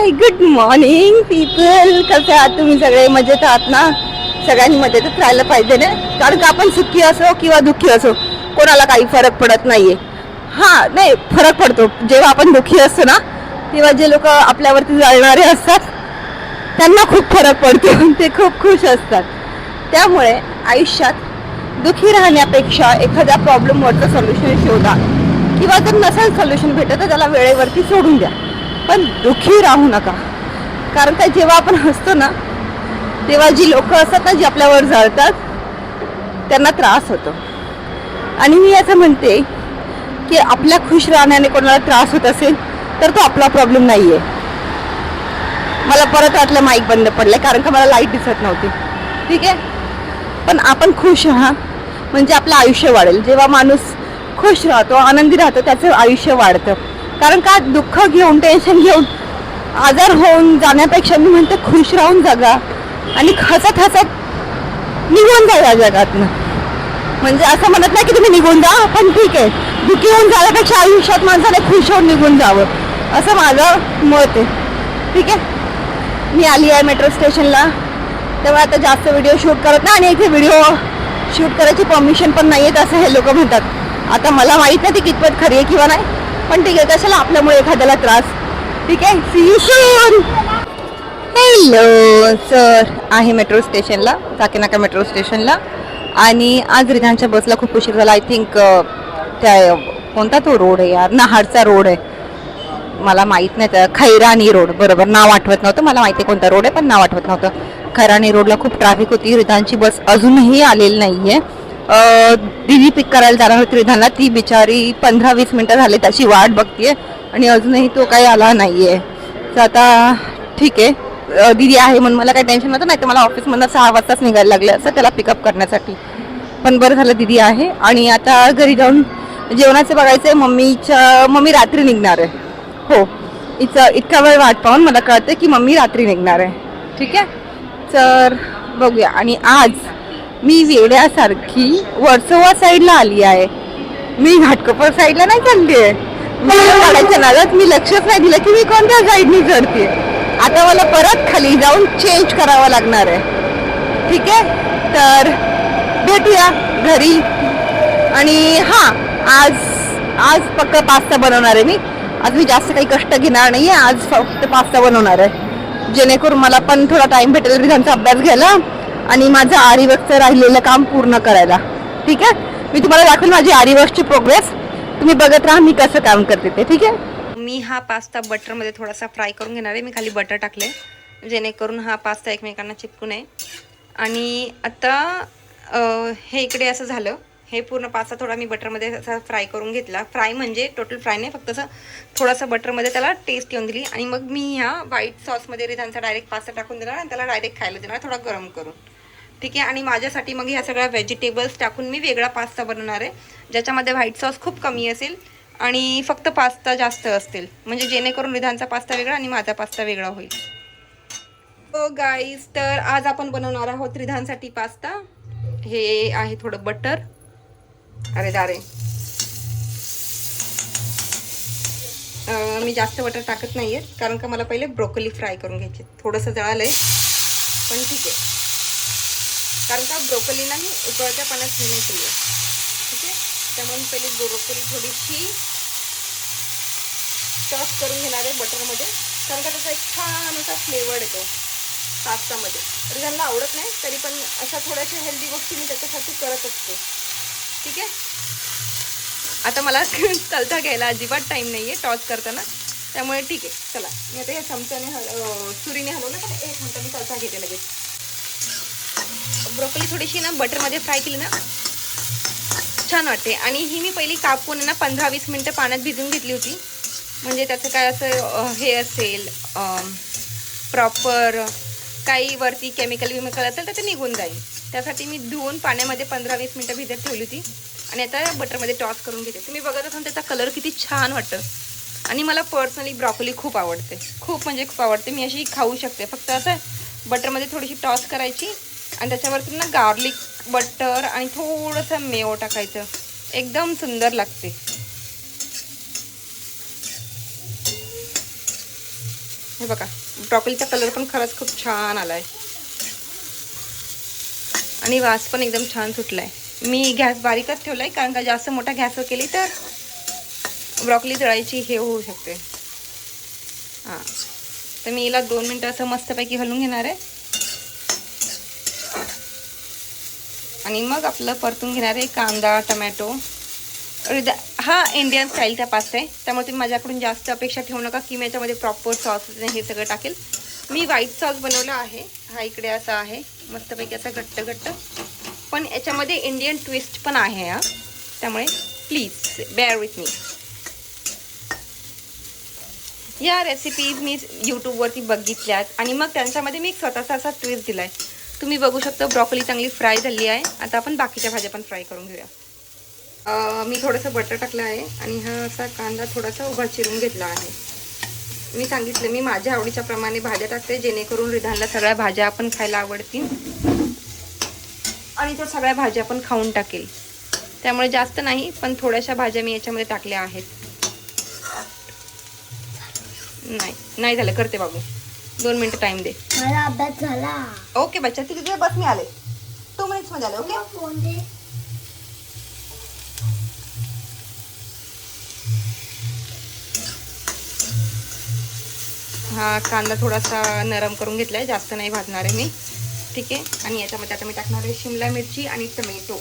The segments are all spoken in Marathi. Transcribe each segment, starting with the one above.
हाय गुड मॉर्निंग पीपल कसे आहात तुम्ही सगळे? मजेत आहात ना? सगळ्यांनी मजेतच राहायला पाहिजे ना? कारण का आपण सुखी असो किंवा दुःखी असो कोणाला काही फरक पडत नाहीये. हा नाही फरक पडतो. जेव्हा आपण दुःखी असतो ना तेव्हा जे लोक आपल्यावरती जळणारे असतात त्यांना खूप फरक पडतो. ते खूप खुश असतात. त्यामुळे आयुष्यात दुःखी राहण्यापेक्षा एखाद्या प्रॉब्लेमवरचं सोल्युशन शोधा. किंवा जर नसेल सोल्युशन भेटत तर त्याला वेळेवरती सोडून द्या. पण दुःखी राहू नका. कारण का जेव्हा आपण हसतो ना तेव्हा जी लोक असतात ना जी आपल्यावर जळतात त्यांना त्रास होतो. आणि मी असं म्हणते की आपल्या खुश राहण्याने कोणाला त्रास होत असेल तर तो आपला प्रॉब्लेम नाही आहे मला परत वाटलं माईक बंद पडलं कारण का मला लाइट दिसत नव्हती. ठीक आहे? पण आपण खुश राहा म्हणजे आपलं आयुष्य वाढेल. जेव्हा माणूस खुश राहतो आनंदी राहतो त्याचं आयुष्य वाढतं. कारण का दुःख घेऊन टेन्शन घेऊन आजार होऊन जाण्यापेक्षा मी म्हणते खुश राहून जगा. आणि हसत हसत निघून जा या जगातनं. म्हणजे असं म्हणत नाही की तुम्ही निघून जा पण ठीक आहे. दुःखी होऊन जाण्यापेक्षा आयुष्यात माणसाने खुश होऊन निघून जावं. असं माझं मत आहे. ठीक आहे? मी आली आहे मेट्रो स्टेशनला तेव्हा आता जास्त व्हिडिओ शूट करत नाही आणि इथे व्हिडिओ शूट करायची परमिशन पण नाही आहेत असं हे लोक म्हणतात. आता मला माहीत नाही ती कितपत खरी आहे किंवा नाही. पण ठीक आहे कशाला आपल्यामुळे एखाद्याला त्रास? ठीक आहे see you soon hello sir आहे मेट्रो स्टेशनला चाकीनाका मेट्रो स्टेशनला आणि आज रिधानच्या बसला खूप उशीर झाला. आय थिंक त्या कोणता तो रोड आहे यार? नहारचा रोड आहे. मला माहीत नाही तर खैराणी रोड बरोबर नाव आठवत नव्हतं. मला माहिती आहे कोणता रोड आहे पण नाव आठवत नव्हतं. खैराणी रोडला खूप ट्रॅफिक होती. रिधानची बस अजूनही आलेली नाही आहे दिदी पिक करायला जाणार होती रिधानला ती बिचारी पंधरा वीस मिनटं झाले त्याची वाट बघतीये. आणि अजूनही तो काही आला नाही आहे तर आता ठीक. आहे दिदी दीदी आहे म्हणून मला काही टेन्शन नव्हतं नाही तर मला ऑफिसमधनं सहा वाजताच निघायला लागलं असं त्याला पिकअप करण्यासाठी. पण बरं झालं दीदी आहे. आणि आता घरी जाऊन जेवणाचं बघायचं आहे मम्मीच्या मम्मी रात्री निघणार आहे. हो. इथं इतका वेळ वाट पाहून मला कळतं की मम्मी रात्री निघणार आहे. ठीक? आहे तर बघूया. आणि आज मी वेड्यासारखी वर्सोवा साईडला आली आहे. मी घाटकोपर साईडला नाही चालली आहे. व्हिडिओ नादात मी लक्षच नाही दिलं की मी कोणत्या साईडनी चढते आता मला परत खाली जाऊन चेंज करावं लागणार आहे. ठीक आहे? तर भेटूया घरी. आणि हां आज आज फक्त पास्ता बनवणार आहे मी. आज मी जास्त काही कष्ट घेणार नाही आहे आज फक्त पास्ता बनवणार आहे. जेणेकरून मला पण थोडा टाइम भेटेल. विधानचा अभ्यास घ्यायला. आणि माझं आरीवर्कचं राहिलेलं काम पूर्ण करायला. ठीक आहे? मी तुम्हाला दाखवेल माझी आरीवर्कची प्रोग्रेस तुम्ही बघत राहा मी कसं काम करते ते ठीक आहे? मी हा पास्ता बटरमध्ये थोडासा फ्राय करून घेणार आहे. मी खाली बटर टाकले जेणेकरून हा पास्ता एकमेकांना चिपकू नये. आणि आता हे इकडे असं झालं. हे पूर्ण पास्ता थोडा मी बटरमध्ये असा फ्राय करून घेतला. फ्राय म्हणजे टोटल फ्राय नाही फक्त असं थोडासा बटरमध्ये त्याला टेस्ट येऊन दिली. आणि मग मी ह्या व्हाईट सॉसमध्ये त्यांचा डायरेक्ट पास्ता टाकून देणार आणि त्याला डायरेक्ट खायला देणार थोडा गरम करून. ठीक आहे? आणि माझ्यासाठी मग ह्या सगळ्या व्हेजिटेबल्स टाकून मी वेगळा पास्ता बनवणार आहे. ज्याच्यामध्ये व्हाईट सॉस खूप कमी असेल आणि फक्त पास्ता जास्त असतील. म्हणजे जेणेकरून विधानचा पास्ता वेगळा आणि माझा पास्ता वेगळा होईल. हो गाईज तर आज आपण बनवणार आहोत रिधानसाठी पास्ता हे आहे थोडं बटर अरे दारे. मी जास्त बटर टाकत नाही आहे कारण का मला पहिले ब्रोकली फ्राय करून घ्यायचे थोडंसं जळालं आहे पण ठीक आहे. कारण का ब्रोकोलीला मी उकळत्या पाण्यात हे नाही ठीक आहे? त्यामुळे मी पहिले ब्रोकोली थोडीशी टॉस करून घेणार आहे बटरमध्ये. कारण का त्याचा एक छान असा फ्लेवर येतो पास्तामध्ये. तरी त्यांना आवडत नाही तरी पण अशा थोड्याशा हेल्दी गोष्टी मी त्याच्यासाठी करत असते. ठीक आहे? आता मला चलता घ्यायला अजिबात टाईम नाही आहे टॉस करताना. त्यामुळे ठीक आहे चला. मी आता या चमच्याने हल सुरीने हलवलं पण एक मिनटं मी चलता घेते लगेच. ब्रोकली थोडीशी ना बटरमध्ये फ्राय केली ना छान वाटते. आणि ही मी पहिली कापून आहे ना पंधरा वीस मिनटं पाण्यात भिजून घेतली होती. म्हणजे त्याचं काय असं हे असेल प्रॉपर काही वरती केमिकल विमिकल असेल तर ते निघून जाईल. त्यासाठी मी धुवून पाण्यामध्ये पंधरा वीस मिनटं भिजत ठेवली होती. आणि आता बटरमध्ये टॉस करून घेते. तुम्ही बघत असाल त्याचा कलर किती छान वाटतं. आणि मला पर्सनली ब्रॉकोली खूप आवडते. खूप म्हणजे खूप आवडते. मी अशी खाऊ शकते. फक्त असं बटरमध्ये थोडीशी टॉस करायची आणि त्याच्यावरती ना गार्लिक बटर आणि थोडंसं मेव टाकायचं. एकदम सुंदर लागते. हे बघा ब्रॉकलीचा कलर पण खरंच खूप छान आला आहे आणि वास पण एकदम छान सुटला आहे मी गॅस बारीकच ठेवला आहे कारण का जास्त मोठा गॅसवर केली तर ब्रॉकली जळायची हे होऊ शकते. हां. तर मी याला दोन मिनटं असं मस्तपैकी हलवून घेणार आहे. आणि मग आपलं परतून घेणार आहे कांदा टमॅटो. हा इंडियन स्टाईलचा पास्ता आहे. त्यामुळे तुम्ही माझ्याकडून जास्त अपेक्षा ठेवू नका की मी याच्यामध्ये प्रॉपर सॉस हे सगळं टाकेल. मी व्हाईट सॉस बनवला आहे. हा इकडे असा आहे. मस्तपैकी असा घट्ट घट्ट पण याच्यामध्ये इंडियन ट्विस्ट पण आहे हा. त्यामुळे प्लीज बेअर विथ मी या रेसिपीज मी यूट्यूबवरती बघितल्यात. आणि मग त्यांच्यामध्ये मी स्वतःचा असा ट्विस्ट दिला आहे तुम्ही बघू शकता ब्रॉकली चांगली फ्राय झाली आहे. आता आपण बाकीच्या भाज्या पण फ्राय करून घेऊया. मी थोडंसं बटर टाकलं आहे आणि हा असा कांदा थोडासा उभा चिरून घेतला आहे. मी सांगितलं मी माझ्या आवडीच्या प्रमाणे भाज्या टाकते जेणेकरून रिधानला सगळ्या भाज्या आपण खायला आवडतील आणि तो सगळ्या भाज्या पण खाऊन टाकेल. त्यामुळे जास्त नाही पण थोड्याशा भाज्या मी याच्यामध्ये टाकल्या आहेत. नाही नाही झालं करते बाबू. दोन मिनटं टाइम दे. मला अभ्यास झाला. ओके बच्चा तिथे बस मी आले टू मिनिट्समध्ये आले ओके फोन दे. हा कांदा थोडासा नरम करून घेतला आहे जास्त नाही भाजणार आहे मी. ठीक आहे? आणि याच्यामध्ये आता मी टाकणार आहे शिमला मिरची आणि टमॅटो.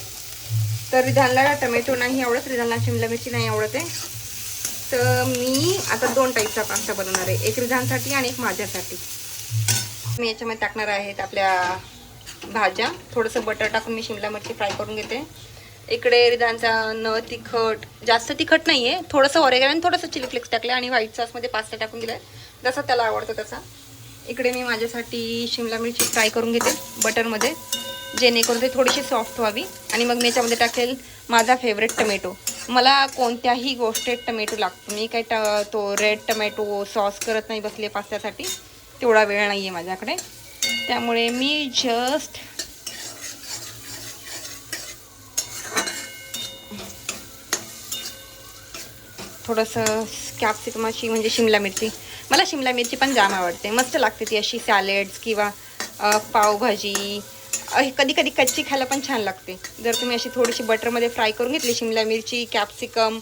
तर रिधानला टमॅटो नाही आवडत रिधानला शिमला मिरची नाही आवडत आहे. तर मी आता दोन टाईपचा पास्ता बनवणार आहे. एक रिझांसाठी आणि एक माझ्यासाठी. मी याच्यामध्ये टाकणार आहेत आपल्या भाज्या. थोडंसं बटर टाकून मी शिमला मिरची फ्राय करून घेते. इकडे रिझांचा न तिखट जास्त तिखट नाही आहे थोडंसं ऑरेगन आणि थोडंसं चिली फ्लेक्स टाकलं आणि व्हाईट सॉसमध्ये पास्ता टाकून दिला जसा त्याला आवडतो तसा. इकडे मी माझ्यासाठी शिमला मिरची फ्राय करून घेते बटरमध्ये जेणेकरून ते थोडीशी सॉफ्ट व्हावी. आणि मग मी याच्यामध्ये टाकेल माझा फेवरेट टोमॅटो मला कोणत्याही गोष्टीत टमॅटो लागतो. मी काही ट तो रेड टमॅटो सॉस करत नाही बसले पास्त्यासाठी. तेवढा वेळ नाही आहे माझ्याकडे. त्यामुळे मी जस्ट थोडंसं कॅप्सिकमाची म्हणजे शिमला मिरची. मला शिमला मिरची पण जाम आवडते. मस्त लागते ती अशी सॅलेड्स किंवा पावभाजी कधी कधी कच्ची खायला पण छान लागते. जर तुम्ही अशी थोडीशी बटरमध्ये फ्राय करून घेतली शिमला मिरची कॅप्सिकम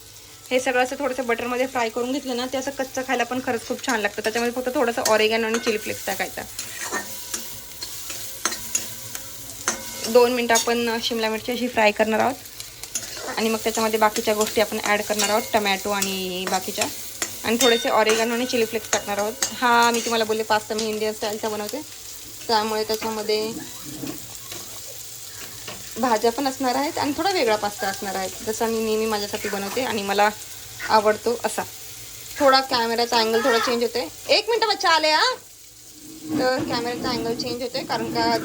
हे सगळं असं थोडंसं बटरमध्ये फ्राय करून घेतलं ना ते असं कच्चं खायला पण खरंच खूप छान लागतं. त्याच्यामध्ये फक्त थोडंसं ऑरेगॅन आणि चिली फ्लेक्स टाकायचा. दोन मिनटं आपण शिमला मिरची अशी फ्राय करणार आहोत. आणि मग त्याच्यामध्ये बाकीच्या गोष्टी आपण ॲड करणार आहोत टमॅटो आणि बाकीच्या. आणि थोडेसे ऑरेगॅनो आणि चिली फ्लेक्स टाकणार आहोत. हा मी तुम्हाला बोलले पास्ता मी इंडियन स्टाईलचा बनवते. त्यामुळे त्याच्यामध्ये भाज्या पण असणार आहेत आणि थोडा वेगळा पास्ता असणार आहे. जसा मी नेहमी माझ्यासाठी बनवते आणि मला आवडतो असा. थोडा कॅमेराचा अँगल थोडा चेंज होते एक मिनटं बच्चा आले हा? तर कॅमेराचा अँगल चेंज होते कारण का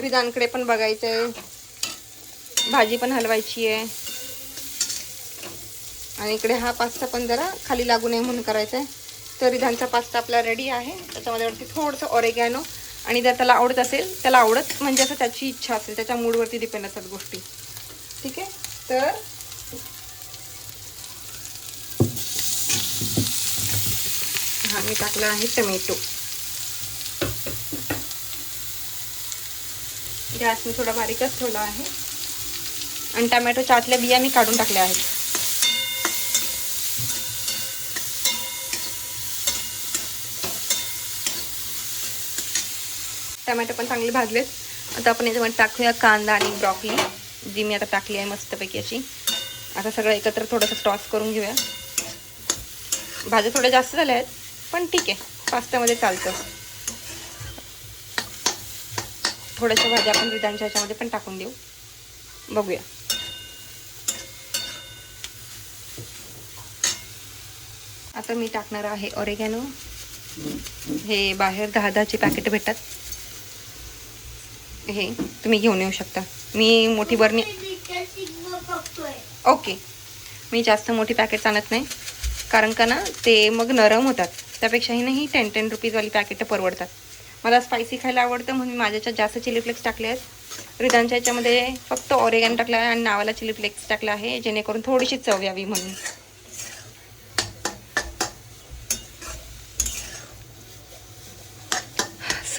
रिदानकडे पण बघायचं आहे भाजी पण हलवायची आहे. आणि इकडे हा पास्ता पण जरा खाली लागू नये म्हणून करायचा आहे तर रिधानचा पास्ता आपला रेडी आहे. त्याच्यामध्ये वरती थोडंसं ऑरेगॅनो आणि जर त्याला आवडत असेल त्याला आवडत म्हणजे असं त्याची इच्छा असेल त्याच्या मूडवरती डिपेंड असतात गोष्टी. ठीक आहे? तर हा मी टाकला आहे टमॅटो गॅस मी थोडा बारीकच ठेवला आहे. आणि टमॅटोच्या आतल्या बिया मी काढून टाकल्या आहेत. टमॅटो पण चांगले भाजलेत. आता आपण याच्यामध्ये टाकूया कांदा आणि ब्रॉकली जी मी आता टाकली आहे मस्तपैकी अशी. आता सगळं एकत्र थोडंसं टॉस करून घेऊया. भाज्या थोड्या जास्त झाल्या आहेत पण ठीक आहे. पास्त्यामध्ये चालतं. थोड्याशा भाज्या आपण विधानच्या ह्याच्यामध्ये पण टाकून देऊ. बघूया. आता मी टाकणार आहे ऑरेगॅनो हे बाहेर दहा दहाचे पॅकेट भेटतात. हे तुम्ही घेऊन येऊ शकता. मी मोठी बरणी ओके. मी जास्त मोठी पॅकेट आणत नाही. कारण का ना ते मग नरम होतात. त्यापेक्षाही नाही टेन टेन रुपीजवाली पॅकेटं परवडतात. मला स्पायसी खायला आवडतं म्हणून मी माझ्याच्यात जास्त चिली फ्लेक्स टाकले आहेत. रिदानच्या याच्यामध्ये फक्त ऑरेगॅन टाकलं आहे आणि नावाला चिली फ्लेक्स टाकलं आहे जेणेकरून थोडीशी चव यावी म्हणून.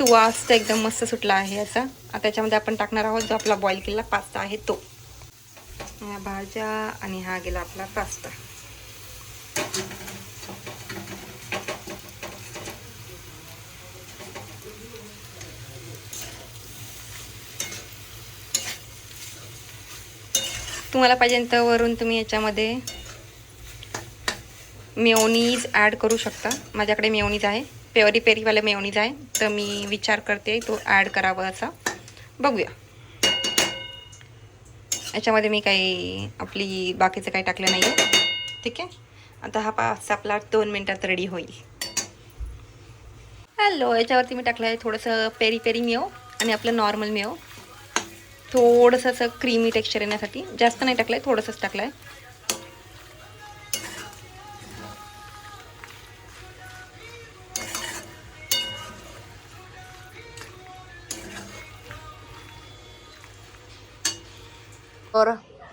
सुवास तर एकदम मस्त सुटला आहे याचा. आता त्याच्यामध्ये आपण टाकणार आहोत जो आपला बॉईल केलेला पास्ता आहे तो. ह्या भाज्या आणि हा गेला आपला पास्ता तुम्हाला पाहिजे तर वरून तुम्ही याच्यामध्ये मेओनीज ॲड करू शकता. माझ्याकडे मेओनीज आहे. पेवरी पेरीवाला मेवणीज आहे तर मी विचार करते तो ॲड करावा असा. बघूया. याच्यामध्ये मी काही आपली बाकीचं काही टाकलं नाही आहे ठीक आहे? आता हा पास आपला दोन मिनटात रेडी होईल. हॅलो याच्यावरती मी टाकलं आहे थोडंसं पेरी पेरी मेव आणि आपलं नॉर्मल मेव. थोडंसं असं क्रीमी टेक्स्चर येण्यासाठी. जास्त नाही टाकलं आहे थोडंसंच टाकलं आहे तर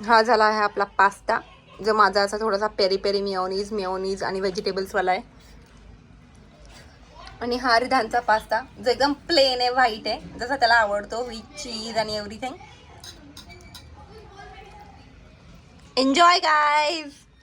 हा झाला आहे आपला पास्ता जो माझा असा थोडासा पेरी पेरी मिओनीज मिओनीज आणि व्हेजिटेबल्सवाला आहे. आणि हा रिधानचा पास्ता जो एकदम प्लेन आहे व्हाईट आहे. जसा त्याला आवडतो विथ चीज आणि एव्हरीथिंग एन्जॉय गाईज